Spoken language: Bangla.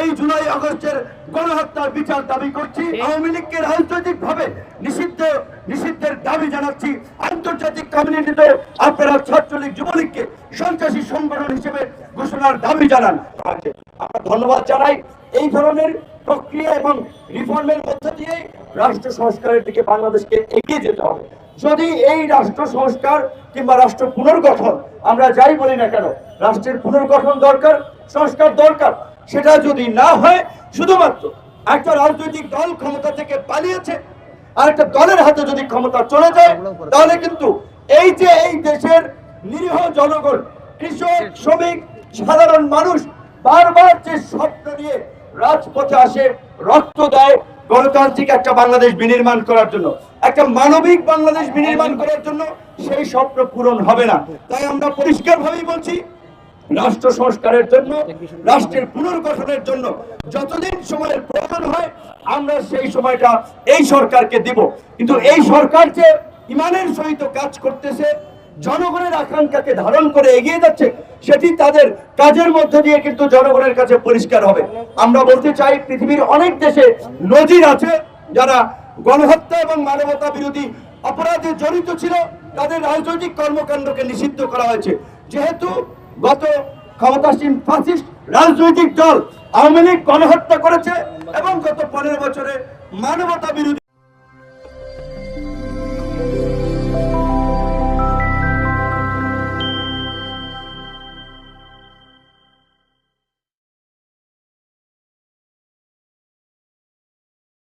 এই জুলাই আগস্টের গণহত্যার বিচার দাবি করছি। আওয়ামী লীগকে রাজনৈতিক ভাবে নিষিদ্ধ নিষিদ্ধের দাবি জানাচ্ছি। আন্তর্জাতিক কমিউনিটিতে আপনারা ছাত্রলীগ যুবলীগকে সন্ত্রাসী সংগঠন হিসেবে ঘোষণার দাবি জানান। আমরা ধন্যবাদ জানাই। এই ধরনের প্রক্রিয়া এবং রিফর্মের মধ্য দিয়ে রাষ্ট্র সংস্কারের দিকে বাংলাদেশকে এগিয়ে যেতে হবে। যদি এই রাষ্ট্র সংস্কার কিংবা রাষ্ট্র পুনর্গঠন আমরা যাই বলি না কেন রাষ্ট্রের পুনর্গঠন দরকার সংস্কার দরকার। সেটা যদি না হয়, শুধুমাত্র একটা রাজনৈতিক দল ক্ষমতা থেকে পালিয়েছে, আর একটা দলের হাতে যদি ক্ষমতা চলে যায়, তাহলে কিন্তু এই যে এই দেশের নিরীহ জনগণ, কৃষক, শ্রমিক, সাধারণ মানুষ, বারবার যে স্বপ্ন নিয়ে রাজপথে আসে, রক্ত দেয় গণতান্ত্রিক একটা বাংলাদেশ বিনির্মাণ করার জন্য, একটা মানবিক বাংলাদেশ বিনির্মাণ করার জন্য, সেই স্বপ্ন পূরণ হবে না। তাই আমরা পরিষ্কার ভাবেই বলছি রাষ্ট্র সংস্কারের জন্য রাষ্ট্রের পুনর্গঠনের জন্য যতদিন সময়ের প্রয়োজন হয় আমরা সেই সময়টা এই সরকারকে দিব। কিন্তু এই সরকার যে ইমানের সহিত কাজ করতেছে জনগণের আকাঙ্ক্ষাকে ধারণ করে এগিয়ে যাচ্ছে সেটি তাদের কাজের মধ্য দিয়ে কিন্তু জনগণের কাছে পরিষ্কার হবে। আমরা বলতে চাই পৃথিবীর অনেক দেশে নজির আছে যারা গণহত্যা এবং মানবতা বিরোধী অপরাধে জড়িত ছিল তাদের রাজনৈতিক কর্মকাণ্ডকে নিষিদ্ধ করা হয়েছে। যেহেতু গত ক্ষমতাসীন ফাসিস্ট রাজনৈতিক দল আওয়ামী লীগ গণহত্যা করেছে এবং গত পনেরো বছরে মানবতা বিরোধী